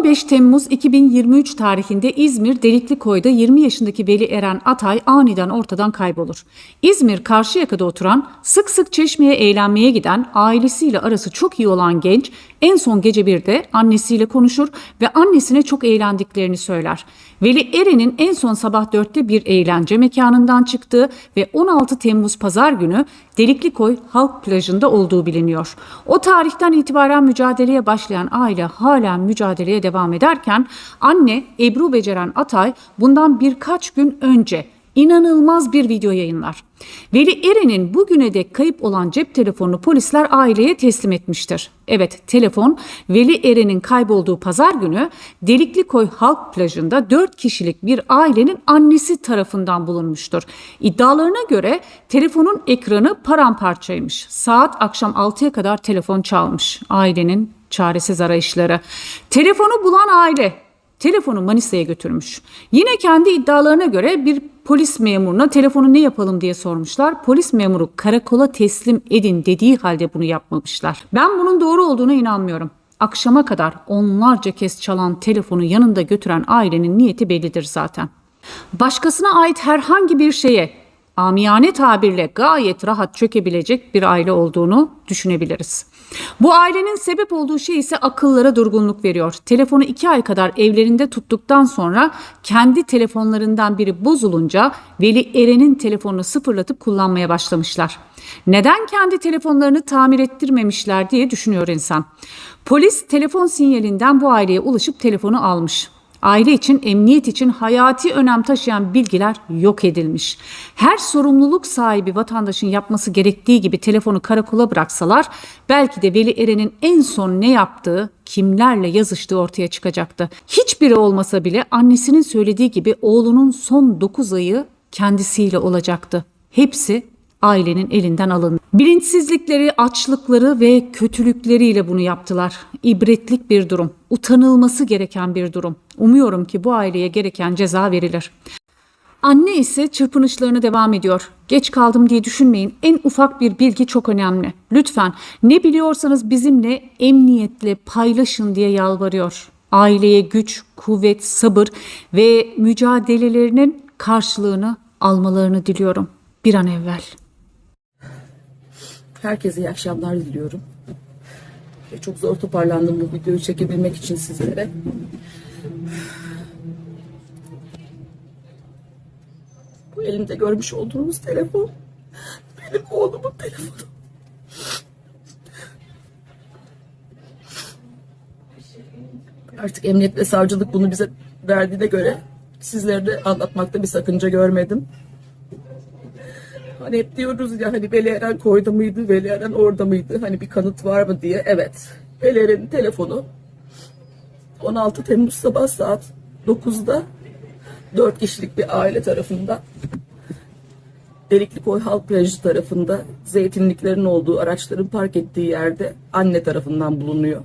15 Temmuz 2023 tarihinde İzmir Delikli 20 yaşındaki Veli Eren Atay aniden ortadan kaybolur. İzmir Karşıyaka'da oturan, sık sık Çeşme'ye eğlenmeye giden, ailesiyle arası çok iyi olan genç en son gece birde annesiyle konuşur ve annesine çok eğlendiklerini söyler. Veli Eren'in en son sabah 4'te bir eğlence mekanından çıktığı ve 16 Temmuz pazar günü Delikli Halk Plajı'nda olduğu biliniyor. O tarihten itibaren mücadeleye başlayan aile halen mücadeleye devam ederken anne Ebru Beceren Atay bundan birkaç gün önce inanılmaz bir video yayınlar. Veli Eren'in bugüne dek kayıp olan cep telefonunu polisler aileye teslim etmiştir. Evet telefon Veli Eren'in kaybolduğu pazar günü Delikli Halk Plajı'nda 4 kişilik bir ailenin annesi tarafından bulunmuştur. İddialarına göre telefonun ekranı paramparçaymış. Saat akşam 6'ya kadar telefon çalmış ailenin çaresiz arayışları. Telefonu bulan aile telefonu Manisa'ya götürmüş. Yine kendi iddialarına göre bir polis memuruna telefonu ne yapalım diye sormuşlar. Polis memuru karakola teslim edin dediği halde bunu yapmamışlar. Ben bunun doğru olduğuna inanmıyorum. Akşama kadar onlarca kez çalan telefonu yanında götüren ailenin niyeti bellidir zaten. Başkasına ait herhangi bir şeye amiyane tabirle gayet rahat çökebilecek bir aile olduğunu düşünebiliriz. Bu ailenin sebep olduğu şey ise akıllara durgunluk veriyor. Telefonu iki ay kadar evlerinde tuttuktan sonra kendi telefonlarından biri bozulunca Veli Eren'in telefonunu sıfırlatıp kullanmaya başlamışlar. Neden kendi telefonlarını tamir ettirmemişler diye düşünüyor insan. Polis telefon sinyalinden bu aileye ulaşıp telefonu almış. Aile için, emniyet için hayati önem taşıyan bilgiler yok edilmiş. Her sorumluluk sahibi vatandaşın yapması gerektiği gibi telefonu karakola bıraksalar belki de Veli Eren'in en son ne yaptığı, kimlerle yazıştığı ortaya çıkacaktı. Hiçbiri olmasa bile annesinin söylediği gibi oğlunun son 9 ayı kendisiyle olacaktı. Hepsi ailenin elinden alındı. Bilinçsizlikleri, açlıkları ve kötülükleriyle bunu yaptılar. İbretlik bir durum, utanılması gereken bir durum. Umuyorum ki bu aileye gereken ceza verilir. Anne ise çırpınışlarına devam ediyor. Geç kaldım diye düşünmeyin. En ufak bir bilgi çok önemli. Lütfen ne biliyorsanız bizimle emniyetle paylaşın diye yalvarıyor. Aileye güç, kuvvet, sabır ve mücadelelerinin karşılığını almalarını diliyorum bir an evvel. Herkese iyi akşamlar diliyorum. Ve Çok zor toparlandım bu videoyu çekebilmek için sizlere. Bu elimde görmüş olduğunuz telefon benim oğlumun telefonu. Artık emniyet ve savcılık bunu bize verdiğine göre sizlere de anlatmakta bir sakınca görmedim. Hani hep diyoruz ya hani Veli Eren koyda mıydı, Veli Eren orada mıydı? Hani bir kanıt var mı diye. Evet. Veli Eren'in telefonu 16 Temmuz sabah saat 9'da 4 kişilik bir aile tarafından Delikli Koy Halk Plajı tarafında zeytinliklerin olduğu araçların park ettiği yerde anne tarafından bulunuyor.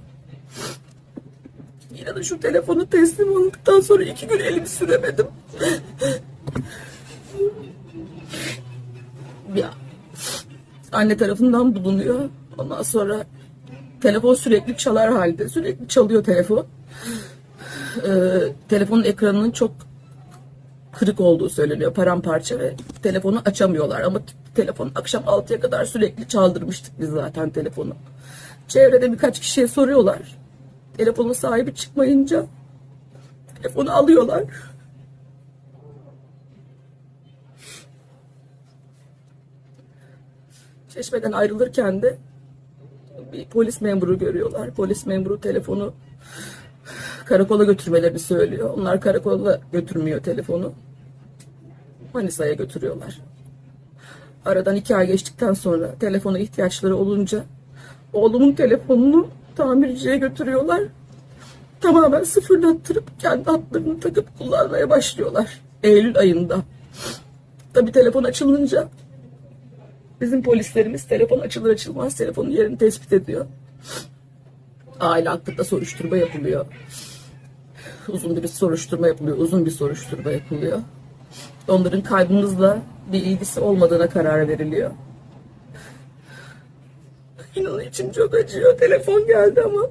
De şu telefonu teslim olduktan sonra iki gün elimi süremedim. Ya anne tarafından bulunuyor. Ondan sonra telefon sürekli çalar halde. Sürekli çalıyor telefon. Ee, telefonun ekranının çok kırık olduğu söyleniyor. Paramparça ve telefonu açamıyorlar. Ama telefon akşam 6'ya kadar sürekli çaldırmıştık biz zaten telefonu. Çevrede birkaç kişiye soruyorlar. Telefonun sahibi çıkmayınca telefonu alıyorlar. Çeşmeden ayrılırken de bir polis memuru görüyorlar. Polis memuru telefonu karakola götürmelerini söylüyor. Onlar karakola götürmüyor telefonu. Manisa'ya götürüyorlar. Aradan iki ay geçtikten sonra telefona ihtiyaçları olunca oğlumun telefonunu tamirciye götürüyorlar. Tamamen sıfırlattırıp kendi hatlarını takıp kullanmaya başlıyorlar. Eylül ayında. Tabii telefon açılınca Bizim polislerimiz telefon açılır açılmaz telefonun yerini tespit ediyor. Aile hakkında soruşturma yapılıyor. Uzun bir soruşturma yapılıyor. Uzun bir soruşturma yapılıyor. Onların kaybımızla bir ilgisi olmadığına karar veriliyor. İnanın içim çok acıyor. Telefon geldi ama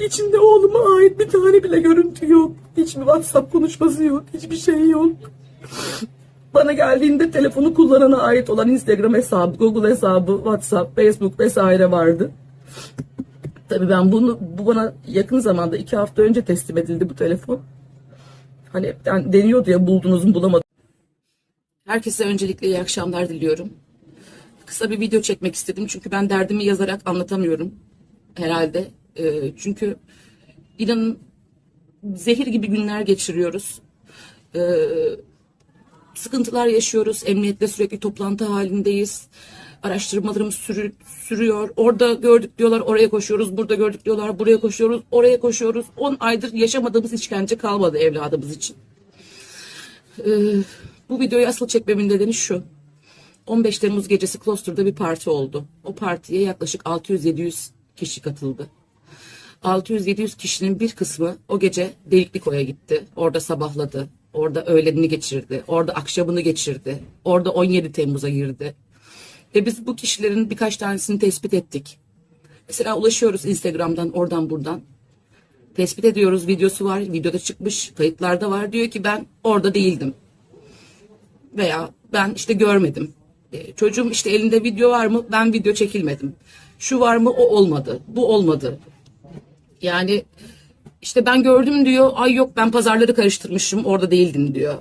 içinde oğluma ait bir tane bile görüntü yok. Hiçbir WhatsApp konuşması yok. Hiçbir şey yok. Bana geldiğinde telefonu kullanana ait olan Instagram hesabı, Google hesabı, WhatsApp, Facebook vesaire vardı. Tabii ben bunu, bu bana yakın zamanda iki hafta önce teslim edildi bu telefon. Hani hepten deniyordu ya buldunuz mu bulamadım. Herkese öncelikle iyi akşamlar diliyorum. Kısa bir video çekmek istedim çünkü ben derdimi yazarak anlatamıyorum herhalde. Ee, çünkü inanın zehir gibi günler geçiriyoruz. Ee, sıkıntılar yaşıyoruz. Emniyetle sürekli toplantı halindeyiz. Araştırmalarımız sürü- sürüyor. Orada gördük diyorlar oraya koşuyoruz. Burada gördük diyorlar buraya koşuyoruz. Oraya koşuyoruz. 10 aydır yaşamadığımız işkence kalmadı evladımız için. Ee, bu videoyu asıl çekmemin nedeni şu. 15 Temmuz gecesi Kloster'da bir parti oldu. O partiye yaklaşık 600-700 kişi katıldı. 600-700 kişinin bir kısmı o gece Deliklikova'ya gitti. Orada sabahladı. Orada öğlenini geçirdi. Orada akşamını geçirdi. Orada 17 Temmuz'a girdi. Ve biz bu kişilerin birkaç tanesini tespit ettik. Mesela ulaşıyoruz Instagram'dan oradan buradan. Tespit ediyoruz videosu var. Videoda çıkmış kayıtlarda var. Diyor ki ben orada değildim. Veya ben işte görmedim. E, çocuğum işte elinde video var mı? Ben video çekilmedim. Şu var mı? O olmadı. Bu olmadı. Yani işte ben gördüm diyor. Ay yok ben pazarları karıştırmışım orada değildim diyor.